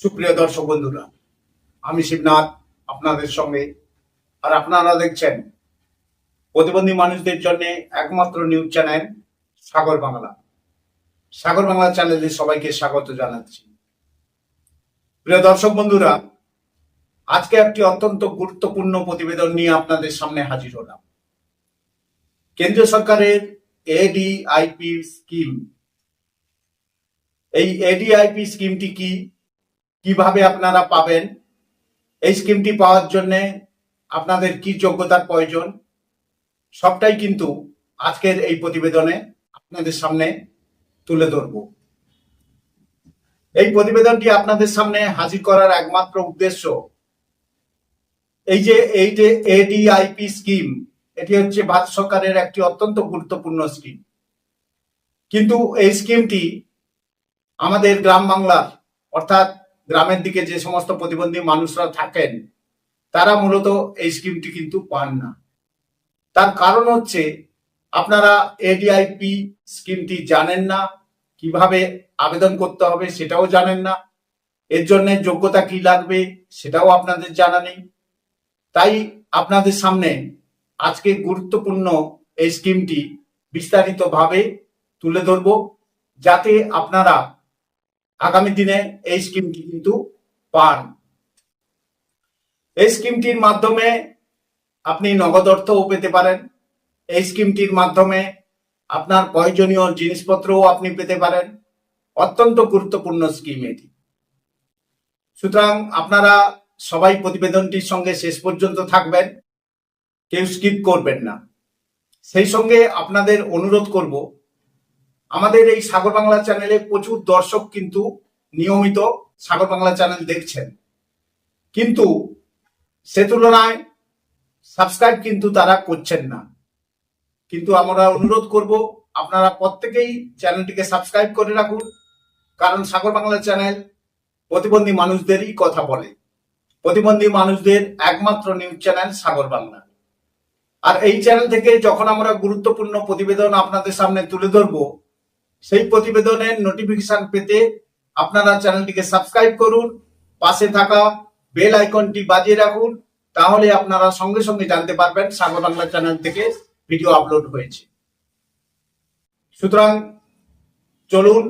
সুপ্রিয় দর্শক বন্ধুরা, আমি শিবনাথ আপনাদের সঙ্গে। আর আপনারা দেখছেন প্রতিবন্ধী মানুষদের জন্য একমাত্র নিউজ চ্যানেল সাগর বাংলা। সাগর বাংলা চ্যানেলে সবাইকে স্বাগত জানাচ্ছি। প্রিয় দর্শক বন্ধুরা, আজকে একটি অত্যন্ত গুরুত্বপূর্ণ প্রতিবেদন নিয়ে আপনাদের সামনে হাজির হলাম। কেন্দ্রীয় সরকারের এডিআইপি স্কিম এই এডিআইপি স্কিমটি কি? কীভাবে আপনারা পাবেন? এই স্কিমটি পাওয়ার জন্য আপনাদের কি যোগ্যতার প্রয়োজন? সবটাই কিন্তু আজকের এই প্রতিবেদনে আপনাদের সামনে তুলে ধরব। এই প্রতিবেদনটি আপনাদের সামনে হাজির করার একমাত্র উদ্দেশ্য এই যে এই যে এডিআইপি স্কিম এটি হচ্ছে ভারত সরকারের একটি অত্যন্ত গুরুত্বপূর্ণ স্কিম কিন্তু এই স্কিমটি আমাদের গ্রাম বাংলার, অর্থাৎ গ্রামের দিকে যে সমস্ত প্রতিবন্ধী মানুষরা থাকেন, তারা মূলত এই স্কিমটি কিন্তু পান না। তার কারণ হচ্ছে, আপনারা এডিআইপি স্কিমটি জানেন না, কীভাবে আবেদন করতে হবে সেটাও জানেন না, এর জন্য যোগ্যতা কি লাগবে সেটাও আপনাদের জানা নেই। তাই আপনাদের সামনে আজকে গুরুত্বপূর্ণ এই স্কিমটি বিস্তারিতভাবে তুলে ধরব, যাতে আপনারা আগামী দিনে এই স্কিমটি কিন্তু পান। এই স্কিমটির মাধ্যমে আপনি নগদ অর্থও পেতে পারেন। এই স্কিমটির মাধ্যমে আপনার প্রয়োজনীয় জিনিসপত্রও আপনি পেতে পারেন। অত্যন্ত গুরুত্বপূর্ণ স্কিম এটি। সুতরাং আপনারা সবাই প্রতিবেদনটির সঙ্গে শেষ পর্যন্ত থাকবেন। কেউ স্কিপ করবেন না। সেই সঙ্গে আপনাদের অনুরোধ করব আমাদের এই সাগর বাংলা চ্যানেলে প্রচুর দর্শক কিন্তু নিয়মিত সাগর বাংলা চ্যানেল দেখছেন। কিন্তু সে তুলনায় সাবস্ক্রাইব কিন্তু তারা করছেন না। কিন্তু আমরা অনুরোধ করব, আপনারা প্রত্যেকেই চ্যানেলটিকে সাবস্ক্রাইব করে রাখুন, কারণ সাগর বাংলা চ্যানেল প্রতিবন্ধী মানুষদেরই কথা বলে। প্রতিবন্ধী মানুষদের একমাত্র নিউজ চ্যানেল সাগর বাংলা। আর এই চ্যানেল থেকে যখন আমরা গুরুত্বপূর্ণ প্রতিবেদন আপনাদের সামনে তুলে ধরবো সেই প্রতিবেদনের নোটিফিকেশন পেতে আপনারা চ্যানেলটিকে সাবস্ক্রাইব করুন, পাশে থাকা বেল আইকনটি বাজিয়ে রাখুন, তাহলে আপনারা সঙ্গে সঙ্গে জানতে পারবেন সাগর বাংলা চ্যানেল থেকে ভিডিও আপলোড হয়েছে। সুতরাং চলুন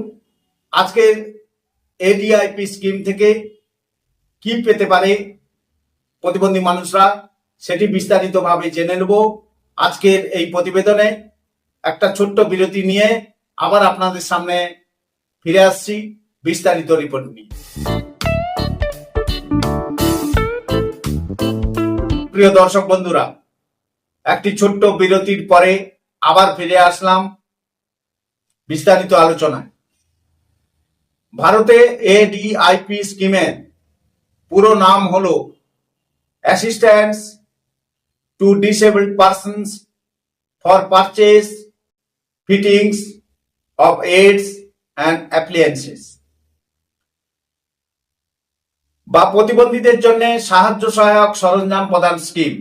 আজকের এডিআইপি স্কিম থেকে কি পেতে পারে প্রতিবন্ধী মানুষরা, সেটি বিস্তারিতভাবে জেনে নেব। আজকের এই প্রতিবেদনে একটা ছোট্ট বিরতি নিয়ে আবার আপনাদের সামনে ফিরে আসছি বিস্তারিত রিপোর্ট নিয়ে। প্রিয় দর্শক বন্ধুরা, একটি ছোট্ট বিরতির পরে আবার ফিরে আসলাম বিস্তারিত আলোচনায়। ভারতে এডিআইপি স্কিমের পুরো নাম হলো assistance to disabled persons for purchase fittings of aids and appliances. বা প্রতিবন্ধীদের জন্য সাহায্য সহায়ক সরঞ্জাম প্রদান স্কিম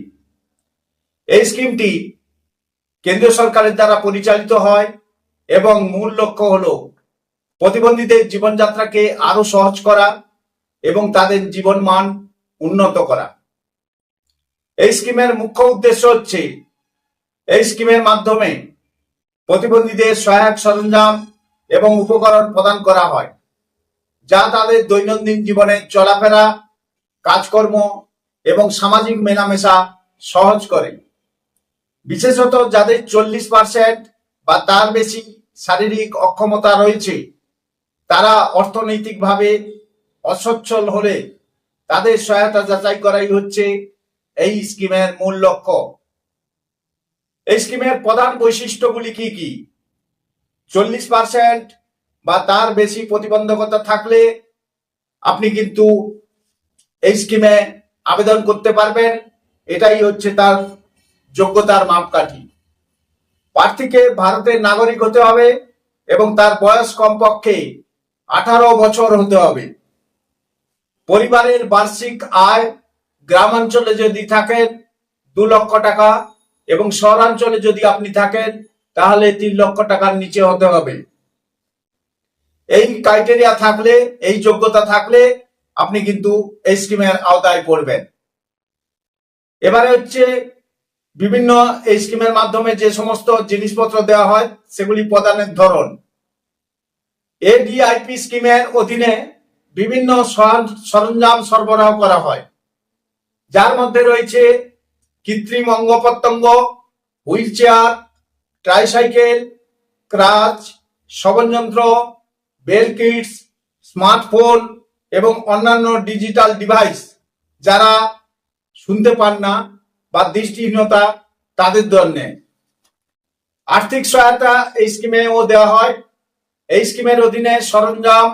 এই স্কিমটি কেন্দ্রীয় সরকারের দ্বারা পরিচালিত হয় এবং মূল লক্ষ্য হল প্রতিবন্ধীদের জীবনযাত্রাকে আরও সহজ করা এবং তাদের জীবন মান উন্নত করা। এই স্কিমের মুখ্য উদ্দেশ্য হচ্ছে, এই স্কিমের মাধ্যমে প্রতিবন্ধীদের সহায়ক সরঞ্জাম এবং উপকরণ প্রদান করা হয়, যা তাদের দৈনন্দিন জীবনে চলাফেরা, কাজকর্ম এবং সামাজিক মেলামেশা সহজ করে। বিশেষত যাদের চল্লিশ পার্সেন্ট বা তার বেশি শারীরিক অক্ষমতা রয়েছে, তারা অর্থনৈতিকভাবে অসচ্ছল হলে তাদের সহায়তা যাচাই করাই হচ্ছে এই স্কিমের মূল লক্ষ্য। এই স্কিমের প্রধান বৈশিষ্ট্যগুলি কি কি? চল্লিশ পার্সেন্ট বা তার বেশি প্রতিবন্ধকতা থাকলে আপনি কিন্তু এই স্কিমে আবেদন করতে পারবেন। এটাই হচ্ছে তার যোগ্যতার মাপকাঠি। প্রার্থীকে ভারতের নাগরিক হতে হবে এবং তার বয়স কমপক্ষে আঠারো বছর হতে হবে। পরিবারের বার্ষিক আয় গ্রামাঞ্চলে যদি থাকেন, দু লক্ষ টাকা এবং শহরাঞ্চলে যদি আপনি থাকেন, তাহলে তিন লক্ষ টাকার নিচে হতে হবে। এই ক্রাইটেরিয়া থাকলে, এই যোগ্যতা থাকলে আপনি কিন্তু এই স্কিমের আওতায় পড়বেন। এবারে হচ্ছে বিভিন্ন এই স্কিমের মাধ্যমে যে সমস্ত জিনিসপত্র দেওয়া হয়, সেগুলি প্রদানের ধরন। এডিআইপি স্কিমের অধীনে বিভিন্ন সরঞ্জাম সরবরাহ করা হয়। যার মধ্যে রয়েছে কৃত্রিম অঙ্গ প্রত্যঙ্গ হুইল চেয়ার ট্রাইসাইকেল ক্রাচ শবনযন্ত্র বেল কিটস স্মার্টফোন এবং অন্যান্য ডিজিটাল ডিভাইস যারা শুনতে পান না বা দৃষ্টিহীনতা তাদের জন্যে। আর্থিক সহায়তা এই স্কিমেও দেওয়া হয়। এই স্কিমের অধীনে সরঞ্জাম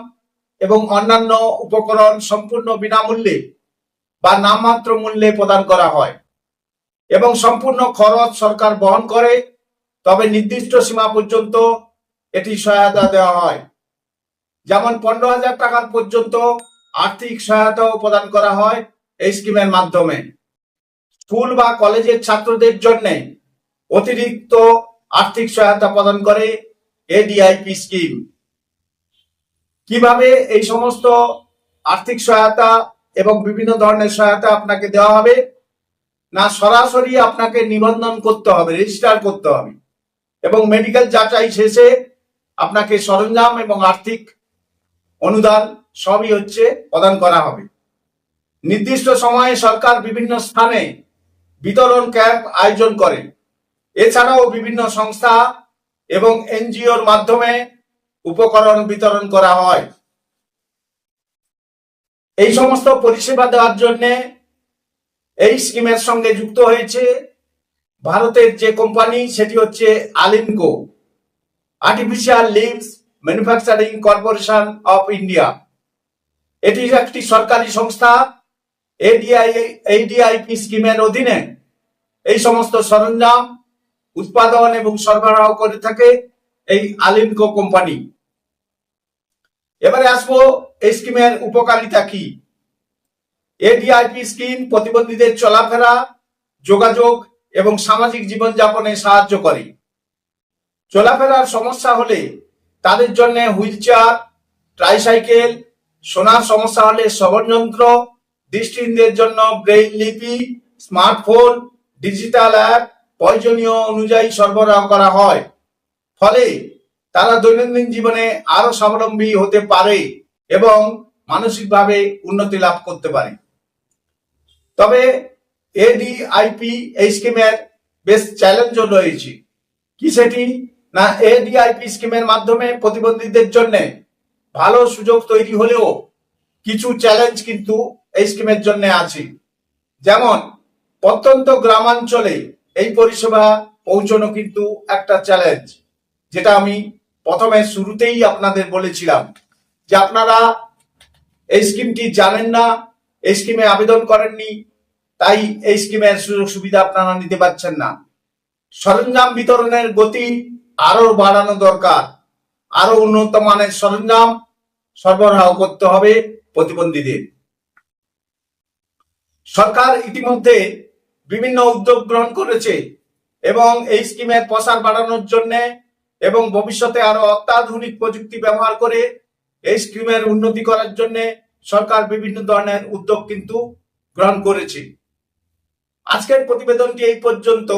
এবং অন্যান্য উপকরণ সম্পূর্ণ বিনামূল্যে বা নামমাত্র মূল্যে প্রদান করা হয়। এবং সম্পূর্ণ খরচ সরকার বহন করে, তবে নির্দিষ্ট সীমা পর্যন্ত এটি সহায়তা দেওয়া হয়। যেমন পনেরো হাজার টাকার পর্যন্ত আর্থিক সহায়তাও প্রদান করা হয় এই স্কিমের মাধ্যমে। স্কুল বা কলেজের ছাত্রদের জন্য অতিরিক্ত আর্থিক সহায়তা প্রদান করে এডিআইপি স্কিম। কীভাবে এই সমস্ত আর্থিক সহায়তা এবং বিভিন্ন ধরনের সহায়তা আপনাকে দেওয়া হবে না, সরাসরি আপনাকে নিবন্ধন করতে হবে রেজিস্টার করতে হবে। এবং মেডিকেল যাচাই শেষে আপনাকে সরঞ্জাম এবং আর্থিক অনুদান সবই হচ্ছে প্রদান করা হবে। নির্দিষ্ট সময়ে সরকার বিভিন্ন স্থানে বিতরণ ক্যাম্প আয়োজন করে। এছাড়াও বিভিন্ন সংস্থা এবং এনজিওর মাধ্যমে উপকরণ বিতরণ করা হয়। এই সমস্ত পরিষেবা দেওয়ার জন্য এই স্কিমের সঙ্গে যুক্ত হয়েছে ভারতের যে কোম্পানি, সেটি হচ্ছে Alimco artificial limbs manufacturing corporation of India এটি একটি সরকারি সংস্থা এডিআই এইডিআইপি স্কিমের অধীনে এই সমস্ত সরঞ্জাম উৎপাদন এবং সরবরাহ করে থাকে এই আলিমকো কোম্পানি। এবারে আসব এই স্কিমের উপকারিতা কি? এডিআইপি স্কিম প্রতিবন্ধীদের চলাফেরা, যোগাযোগ এবং সামাজিক জীবনযাপনে সাহায্য করে। চলাফেরার সমস্যা হলে তাদের জন্য হুইল চেয়ার, ট্রাইসাইকেল শোনার সমস্যা হলে শ্রবণযন্ত্র দৃষ্টিহীনদের জন্য ব্রেইল লিপি, স্মার্টফোন, ডিজিটাল অ্যাপ প্রয়োজনীয় অনুযায়ী সরবরাহ করা হয়। ফলে তারা দৈনন্দিন জীবনে আরও স্বাবলম্বী হতে পারে এবং মানসিকভাবে উন্নতি লাভ করতে পারে। তবে এডিআইপি এই স্কিমের বেশ চ্যালেঞ্জও রয়েছে। কি সেটি? না এডিআইপি স্কিমের মাধ্যমে প্রতিবন্ধীদের জন্য ভালো সুযোগ তৈরি হলেও কিছু চ্যালেঞ্জ কিন্তু এই স্কিমের জন্য আছে। যেমন, প্রত্যন্ত গ্রামাঞ্চলে এই পরিষেবা পৌঁছানো কিন্তু একটা চ্যালেঞ্জ যেটা আমি প্রথমে শুরুতেই আপনাদের বলেছিলাম যে আপনারা এই স্কিমটি জানেন না এই স্কিমে আবেদন করেননি, তাই এই স্কিমের সুযোগ সুবিধা আপনারা নিতে পারছেন না। সরঞ্জাম বিতরণের গতি আরও বাড়ানো দরকার। আরও উন্নত মানের সরঞ্জাম সরবরাহ করতে হবে প্রতিবন্ধীদের। সরকার ইতিমধ্যে বিভিন্ন উদ্যোগ গ্রহণ করেছে এবং এই স্কিমের প্রসার বাড়ানোর জন্য এবং ভবিষ্যতে আরও অত্যাধুনিক প্রযুক্তি ব্যবহার করে এই স্কিমের উন্নতি করার জন্য সরকার বিভিন্ন ধরনের উদ্যোগ কিন্তু গ্রহণ করেছে। আজকের প্রতিবেদনটি এই পর্যন্ত।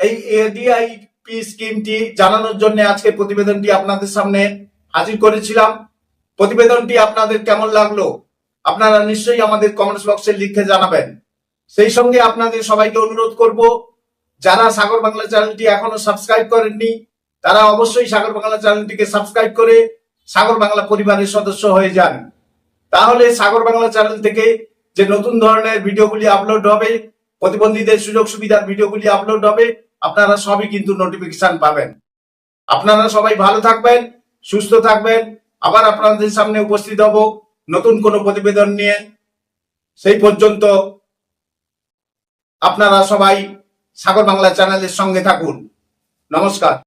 এই এডিআইপি স্কিমটি জানানোর জন্য আজকের প্রতিবেদনটি আপনাদের সামনে হাজির করেছিলাম। প্রতিবেদনটি আপনাদের কেমন লাগল আপনারা নিশ্চয়ই আমাদের কমেন্টস বক্সে লিখে জানাবেন। সেই সঙ্গে আপনাদের সবাইকে অনুরোধ করব, যারা সাগর বাংলা চ্যানেলটি এখনও সাবস্ক্রাইব করেননি, তারা অবশ্যই সাগর বাংলা চ্যানেলটিকে সাবস্ক্রাইব করে সাগর বাংলা পরিবারের সদস্য হয়ে যান। তাহলে সাগর বাংলা চ্যানেল থেকে যে নতুন ধরনের ভিডিওগুলি আপলোড হবে, প্রতিবন্ধীদের সুযোগ সুবিধার ভিডিওগুলি আপলোড হবে, আপনারা সবই কিন্তু নোটিফিকেশন পাবেন। আপনারা সবাই ভালো থাকবেন, সুস্থ থাকবেন। আবার আপনাদের সামনে উপস্থিত হব নতুন কোনো প্রতিবেদন নিয়ে। সেই পর্যন্ত আপনারা সবাই সাগর বাংলা চ্যানেলের সঙ্গে থাকুন। নমস্কার।